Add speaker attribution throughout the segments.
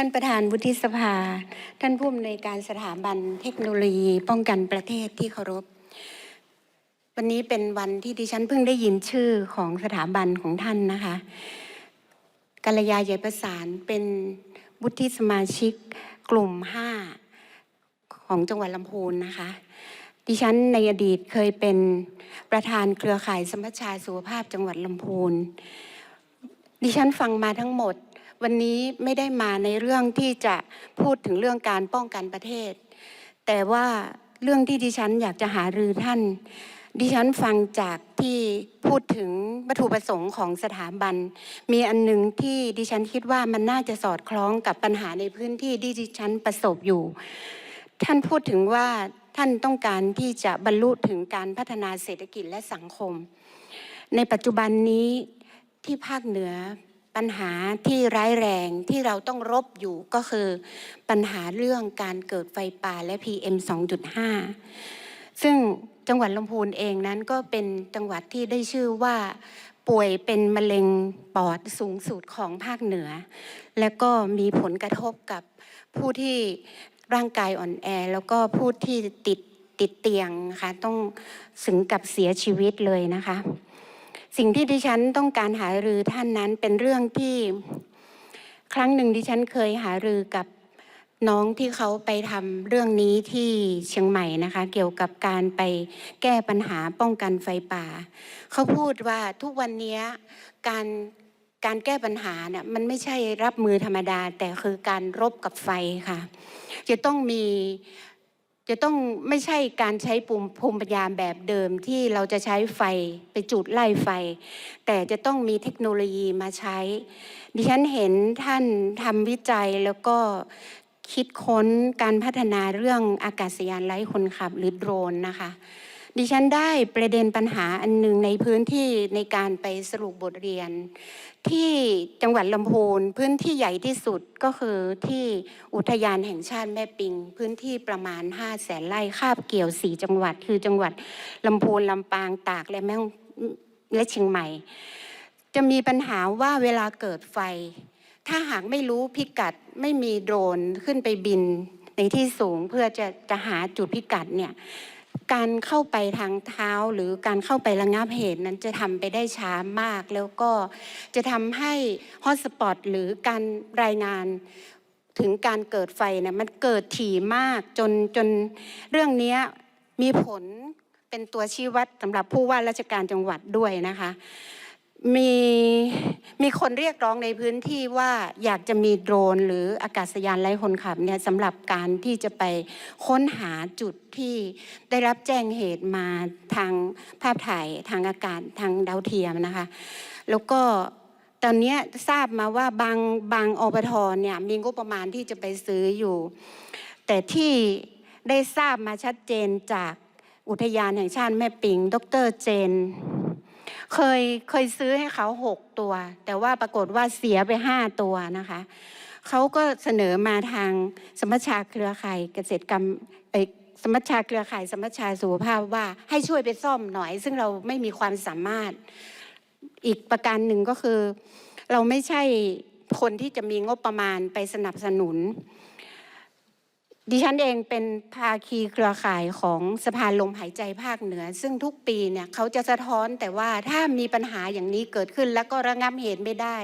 Speaker 1: ท่านประธานวุฒิสภา ท่านผู้อำนวยการสถาบันเทคโนโลยีป้องกันประเทศที่เคารพ วันนี้เป็นวันที่ดิฉันเพิ่งได้ยินชื่อของสถาบันของท่านนะคะกัลยาใหญ่ประสานเป็นวุฒิสมาชิกกลุ่ม 5 ของจังหวัดลำพูนนะคะ ดิฉันในอดีตเคยเป็นประธานเครือข่ายสมัชชาสุขภาพจังหวัดลำพูน ดิฉันฟังมาทั้งหมด วันนี้ไม่ได้มาในเรื่องที่จะพูดถึงเรื่องการป้องกันประเทศ แต่ว่าเรื่องที่ดิฉันอยากจะหารือท่าน ดิฉันฟังจากที่พูดถึงวัตถุประสงค์ของสถาบัน มีอันหนึ่งที่ดิฉันคิดว่ามันน่าจะสอดคล้องกับปัญหาในพื้นที่ที่ดิฉันประสบอยู่ ท่านพูดถึงว่าท่านต้องการที่จะบรรลุถึงการพัฒนาเศรษฐกิจและสังคม ในปัจจุบันนี้ที่ภาคเหนือ ปัญหาที่ร้ายแรงที่เราต้องรบอยู่ก็คือปัญหาเรื่องการเกิดไฟป่าและ PM 2.5 ซึ่งจังหวัดลำพูนเองนั้นก็เป็นจังหวัดที่ได้ชื่อว่าป่วยเป็นมะเร็งปอดสูงสุดของภาคเหนือ และก็มีผลกระทบกับผู้ที่ร่างกายอ่อนแอ แล้วก็ผู้ที่ติดติดเตียงนะคะต้องถึงกับเสียชีวิตเลยนะคะ สิ่งที่ดิฉันต้องการหารือท่านนั้นเป็นเรื่องที่ครั้งหนึ่งดิฉันเคยหารือกับน้องที่เขาไปทำเรื่องนี้ที่เชียงใหม่นะคะ เกี่ยวกับการไปแก้ปัญหาป้องกันไฟป่า เขาพูดว่าทุกวันนี้การการแก้ปัญหาเนี่ยมันไม่ใช่รับมือธรรมดา แต่คือการรบกับไฟค่ะ จะต้องมี จะต้องไม่ใช่การใช้ปุ่มภูมิปัญญาแบบเดิมที่เราจะใช้ไฟไปจุดไล่ไฟ แต่จะต้องมีเทคโนโลยีมาใช้ ดิฉันเห็นท่านทำวิจัยแล้วก็คิดค้นการพัฒนาเรื่องอากาศยานไร้คนขับหรือโดรนนะคะ ดิฉันได้ประเด็นปัญหาอันหนึ่งในพื้นที่ในการไปสรุปบทเรียน ที่จังหวัดลำพูนพื้นที่ใหญ่ที่สุดก็คือที่อุทยานแห่งชาติแม่ปิง พื้นที่ประมาณ 5 0 0แสนไร่คาบเกี่ยว 4 จังหวัด คือจังหวัดลำพูนลำปางตากและแม่งและเชียงใหม่ จะมีปัญหาว่าเวลาเกิดไฟ ถ้าหากไม่รู้พิกัดไม่มีโดรนขึ้นไปบินในที่สูงเพื่อจะจะหาจุดพิกัดเนี่ย การเข้าไปทางเท้าหรือการเข้าไประงับเหตุนั้นจะทำไปได้ช้ามาก แล้วก็จะทำให้ฮอตสปอตหรือการรายงานถึงการเกิดไฟเนี่ยมันเกิดถี่มากจนจนเรื่องนี้มีผลเป็นตัวชี้วัดสำหรับผู้ว่าราชการจังหวัดด้วยนะคะ มีมีคนเรียกร้องในพื้นที่ว่าอยากจะมีโดรน หรืออากาศยานไร้คนขับเนี่ยสำหรับการที่จะไปค้นหาจุดที่ได้รับแจ้งเหตุมาทางภาพถ่ายทางอากาศทางดาวเทียมนะคะ แล้วก็ตอนนี้ทราบมาว่าบางบางอปทเนี่ยมีงบประมาณที่จะไปซื้ออยู่ แต่ที่ได้ทราบมาชัดเจนจากอุทยานแห่งชาติแม่ปิง ดรเจน เคยเคยซื้อให้เขาหกตัว แต่ว่าปรากฏว่าเสียไปห้าตัวนะคะเขาก็เสนอมาทางสมัชชาเครือข่ายเกษตรกรรมเอสมัชชาเครือข่ายสมัชชาสุขภาพว่าให้ช่วยไปซ่อมหน่อย ซึ่งเราไม่มีความสามารถอีกประการหนึ่งก็คือ เราไม่ใช่คนที่จะมีงบประมาณไปสนับสนุน ดิฉันเองเป็นภาคีเครือข่ายของสะพาลมหายใจภาคเหนือ ซึ่งทุกปีเนี่ยเขาจะสะท้อนแต่ว่าถ้ามีปัญหาอย่างนี้เกิดขึ้นแล้วก็ระงับเหตุไม่ได้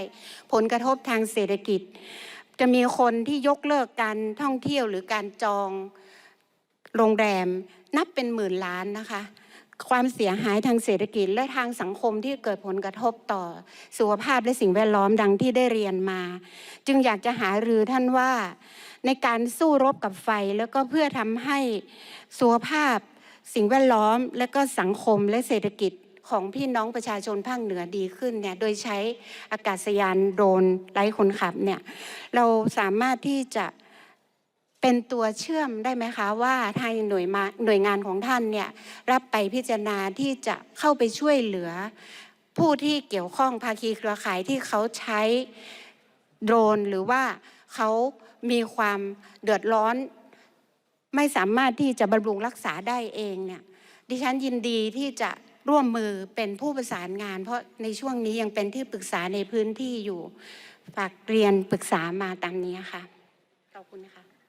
Speaker 1: ผลกระทบทางเศรษฐกิจ จะมีคนที่ยกเลิกการท่องเที่ยวหรือการจองโรงแรมนับเป็นหมื่นล้านนะคะ ความเสียหายทางเศรษฐกิจและทางสังคมที่เกิดผลกระทบต่อสุขภาพและสิ่งแวดล้อมดังที่ได้เรียนมา จึงอยากจะหารือท่านว่า ในการสู้รบกับไฟ แล้วก็เพื่อทำให้สุขภาพ สิ่งแวดล้อม และก็สังคมและเศรษฐกิจของพี่น้องประชาชนภาคเหนือดีขึ้นเนี่ยโดยใช้อากาศยานโดรนไร้คนขับเนี่ยเราสามารถที่จะเป็นตัวเชื่อมได้ไหมคะว่าทางหน่วยมาหน่วยงานของท่านเนี่ยรับไปพิจารณาที่จะเข้าไปช่วยเหลือ ผู้ที่เกี่ยวข้องภาคีเครือข่ายที่เขาใช้โดรนหรือว่า เขามีความเดือดร้อน ไม่สามารถที่จะบำรุงรักษาได้เองเนี่ยดิฉันยินดีที่จะร่วมมือเป็นผู้ประสานงาน เพราะในช่วงนี้ยังเป็นที่ปรึกษาในพื้นที่อยู่ฝากเรียนปรึกษามาตามนี้ค่ะขอบคุณนะคะ